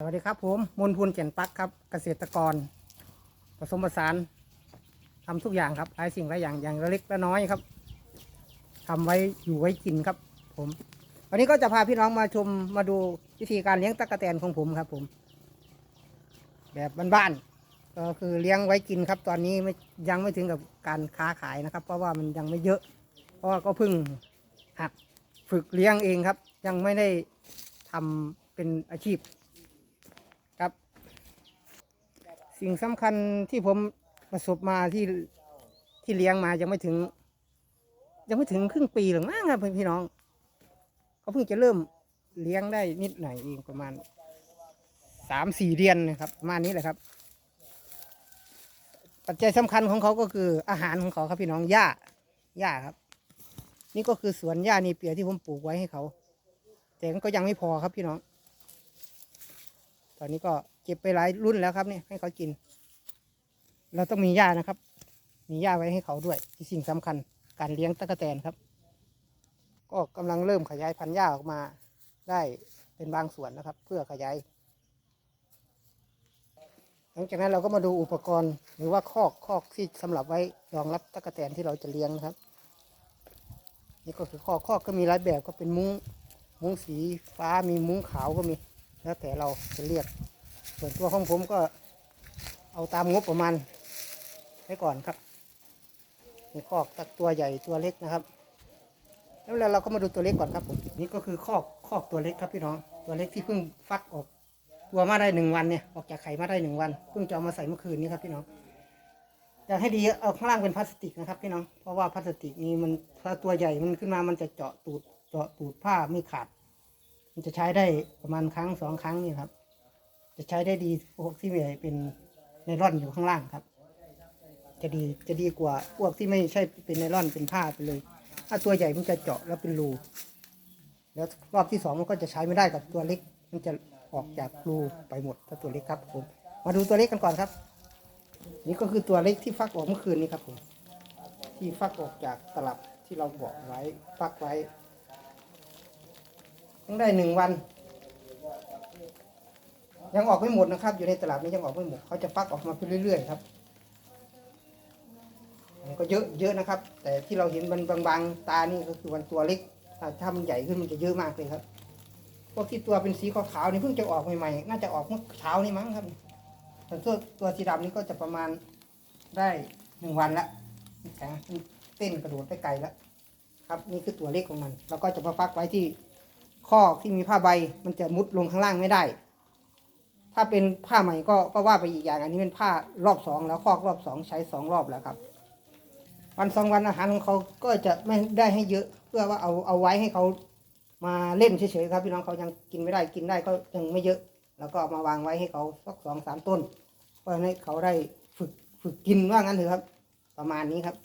สวัสดีครับผมมนพูนเจนปักครับเกษตรกร ผสมผสานทำทุกอย่างครับหลายสิ่งหลายอย่างอย่างละเล็กละน้อยครับทำไว้อยู่ไว้กินครับ ผมวันนี้ก็จะพาพี่น้องมาชมมาดูวิธีการเลี้ยงตะกะแตนของผมครับ ผม แบบบ้านๆก็คือเลี้ยงไว้กินครับ ตอนนี้ไม่ยังไม่ถึงกับการค้าขายนะครับ เพราะว่ามันยังไม่เยอะ เพราะว่าก็เพิ่งหัดฝึกเลี้ยงเองครับ ยังไม่ได้ทำเป็นอาชีพ ครับ สิ่งสำคัญที่ผมประสบมาที่ที่เลี้ยงมายังไม่ถึง ยังไม่ถึงครึ่งปีหรือมั้งครับพี่น้อง เขาเพิ่งจะเริ่มเลี้ยงได้นิดหน่อยเองประมาณสามสี่เดือนนะครับประมาณนี้แหละครับ ปัจจัยสำคัญของเขาก็คืออาหารของเขาครับพี่น้องหญ้าหญ้าครับ นี่ก็คือสวนหญ้านีเปียที่ผมปลูกไว้ให้เขาแต่ก็ยังไม่พอครับพี่น้อง ตอนนี้ก็ ก็บไปหลายรุ่นแล้วครับเนี่ยให้เขากิน เราต้องมีหญ้านะครับ มีหญ้าไว้ให้เขาด้วยที่สิ่งสำคัญการเลี้ยงตะกแตนครับ ก็กำลังเริ่มขยายพันธุ์หญ้าออกมา ได้เป็นบางส่วนนะครับ เพื่อขยายหลังจากนั้นเราก็มาดูอุปกรณ์ หรือว่าคอกคอกที่สำหรับไว้รองรับตะกแตนที่เราจะเลี้ยงนะครับ นี่ก็คือคอกคอกก็มีหลายแบบก็เป็นมุ้งมุ้งสีฟ้ามีมุ้งขาวก็มี แล้วแต่เราจะเรียก ส่วนตัวของผมก็เอาตามงบประมาณไว้ก่อนครับมีคอกตักตัวใหญ่ตัวเล็กนะครับ แล้วเราก็มาดูตัวเล็กก่อนครับผมนี่ก็คือคอกคอกตัวเล็กครับพี่น้อง ตัวเล็กที่เพิ่งฟักออกตัวมาได้หนึ่งวันเนี่ยออกจากไข่มาได้หนึ่งวันเพิ่งจะเอามาใส่เมื่อคืนนี้ครับพี่น้องอยากให้ดีเอาข้างล่างเป็นพลาสติกนะครับพี่น้องเพราะว่าพลาสติกนี้มันถ้าตัวใหญ่มันขึ้นมามันจะเจาะตูดเจาะตูดผ้าไม่ขาด มันจะใช้ได้ประมาณครั้งสองครั้งนี่ครับ จะใช้ได้ดีพวกที่เป็นไนล่อนอยู่ข้างล่างครับ จะดีจะดีกว่าพวกที่ไม่ใช่เป็นไนล่อนเป็นผ้าไปเลย ถ้าตัวใหญ่มันจะเจาะแล้วเป็นรูแล้วรอบที่สองมันก็จะใช้ไม่ได้กับตัวเล็ก มันจะออกจากรูไปหมดถ้าตัวเล็กครับผมมาดูตัวเล็กกันก่อนครับ นี่ก็คือตัวเล็กที่ฟักออกเมื่อคืนนี้ครับผมที่ฟักออกจากตลับที่เราบอกไว้ฟักไว้ยังได้หนึ่งวัน ยังออกไม่หมดนะครับ อยู่ในตลาดนี้ยังออกไม่หมดเขาจะฟักออกมาไปเรื่อยๆครับก็เยอะเยอะนะครับ แต่ที่เราเห็นมันบางๆตานี่ก็คือวันตัวเล็กถ้าถ้ามันใหญ่ขึ้นมันจะเยอะมากเลยครับพวกที่ตัวเป็นสีขาวๆนี่เพิ่งจะออกใหม่ๆน่าจะออกเมื่อเช้านี่มั้งครับส่วนตัวตัวสีดำนี่ก็จะประมาณได้หนึ่งวันละแข็งเต้นกระโดดไปไกลแล้วครับนี่คือตัวเล็กของมันแล้วก็จะมาฟักไว้ที่ข้อที่มีผ้าใบมันจะมุดลงข้างล่างไม่ได้ ถ้าเป็นผ้าใหม่ก็ก็ว่าไปอีกอย่าง อันนี้เป็นผ้ารอบสองแล้วข้อรอบสองใช้สองรอบแล้วครับ วันสองวันอาหารของเขาก็จะไม่ได้ให้เยอะ เพื่อว่าเอาเอาไว้ให้เขามาเล่นเฉยๆครับพี่น้องเขายังกินไม่ได้กินได้ก็ยังไม่เยอะ แล้วก็เอามาวางไว้ให้เขาสักสองสามต้นเพื่อให้เขาได้ฝึกฝึกกินว่างั้นเถอะครับ ประมาณนี้ครับ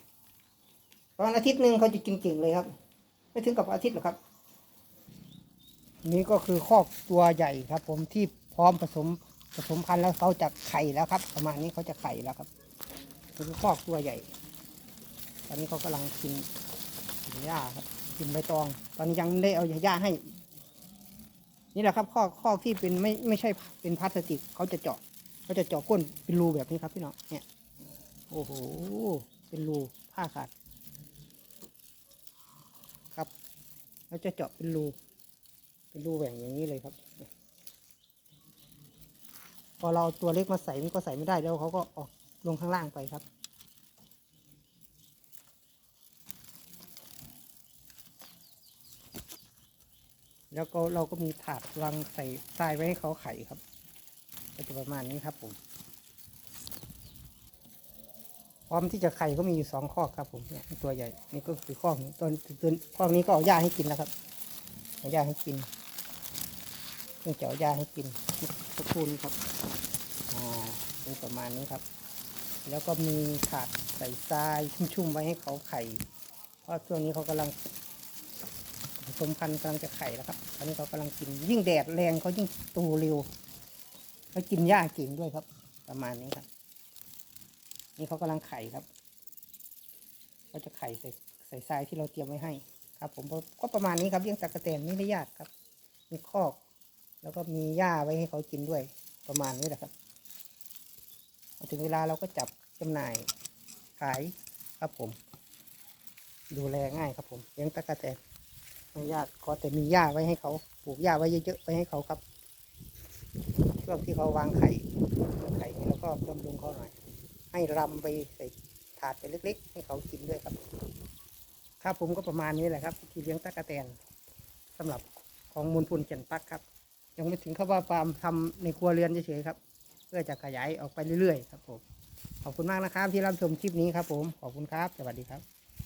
ประมาณอาทิตย์หนึ่งเขาจะกินเก่งเลยครับ ไม่ถึงกับอาทิตย์หรอกครับ นี่ก็คือคอกตัวใหญ่ครับ ผมที่ พร้อมผสมผสมพันธุ์แล้วเขาจะไข่แล้วครับ ประมาณนี้เขาจะไข่แล้วครับนี่คือคอกตัวใหญ่ ตอนนี้เขากำลังกินกินหญ้าครับกินใบตอง ตอนนี้ยังไม่ได้เอาหญ้าให้ นี่แหละครับคอกคอกที่เป็นไม่ไม่ใช่เป็นพลาสติกเขาจะเจาะเขาจะเจาะก้นเป็นรูแบบนี้ครับพี่น้องเนี่ยโอ้โหเป็นรูผ้าขาดครับแล้วจะเจาะเป็นรูเป็นรูแหว่งอย่างนี้เลยครับ อเราเอาตัวเล็กมาใส่มันก็ใส่ไม่ได้แล้วเขาก็ออกลงข้างล่างไปครับ แล้วก็เราก็มีถาดวางใส่ทรายไว้ให้เขาไข่ครับก็จะประมาณนี้ครับผมพร้อมที่จะไข่ก็มีอยู่สองข้อครับผมเนี่ยตัวใหญ่นี่ก็คือข้อนี้ตัวตัวข้อนี้ก็เอาหญ้าให้กินแล้วครับเอาหญ้าให้กิน เพิ่งจะเอาหญ้าให้กินสักครู่นี้ครับอ่าเป็นประมาณนี้ครับ แล้วก็มีถาดใส่ทรายชุ่มๆไว้ให้เขาไข่ เพราะช่วงนี้เขากำลังผสมพันธุ์กำลังจะไข่แล้วครับ ตอนนี้เขากำลังกิน ยิ่งแดดแรงเขายิ่งโตเร็วเขากินหญ้าเก่งด้วยครับ ประมาณนี้ครับ นี่เขากำลังไข่ครับเขาจะไข่ใส่ใส่ทรายที่เราเตรียมไว้ให้ ครับ ผมก็ก็ประมาณนี้ครับเลี้ยงตะกะแตนไม่ได้ยากครับ มีคอก แล้วก็มีหญ้าไว้ให้เขากินด้วยประมาณนี้แหละครับถึงเวลาเราก็จับจำหน่ายขายครับผม ดูแลง่ายครับผมเลี้ยงตะกะแตนไม่ยากขอแต่มีหญ้าไว้ให้เขาปลูกหญ้าไว้เยอะๆไว้ให้เขาครับช่วงที่เขาวางไข่ไข่นี่เราก็บำรุงเขาหน่อย ให้รำไปใส่ถาดไปเล็ก ๆ ให้เขากินด้วยครับครับผมก็ประมาณนี้แหละครับที่เลี้ยงตะกะแตนสำหรับของมูลพุนเจนปักครับ ยังไม่ถึงเข้าว่าฟาร์มทำในครัวเรือนเฉยๆครับ เพื่อจะขยายออกไปเรื่อยๆครับผมขอบคุณมากนะครับที่รับชมคลิปนี้ครับผมขอบคุณครับ สวัสดีครับ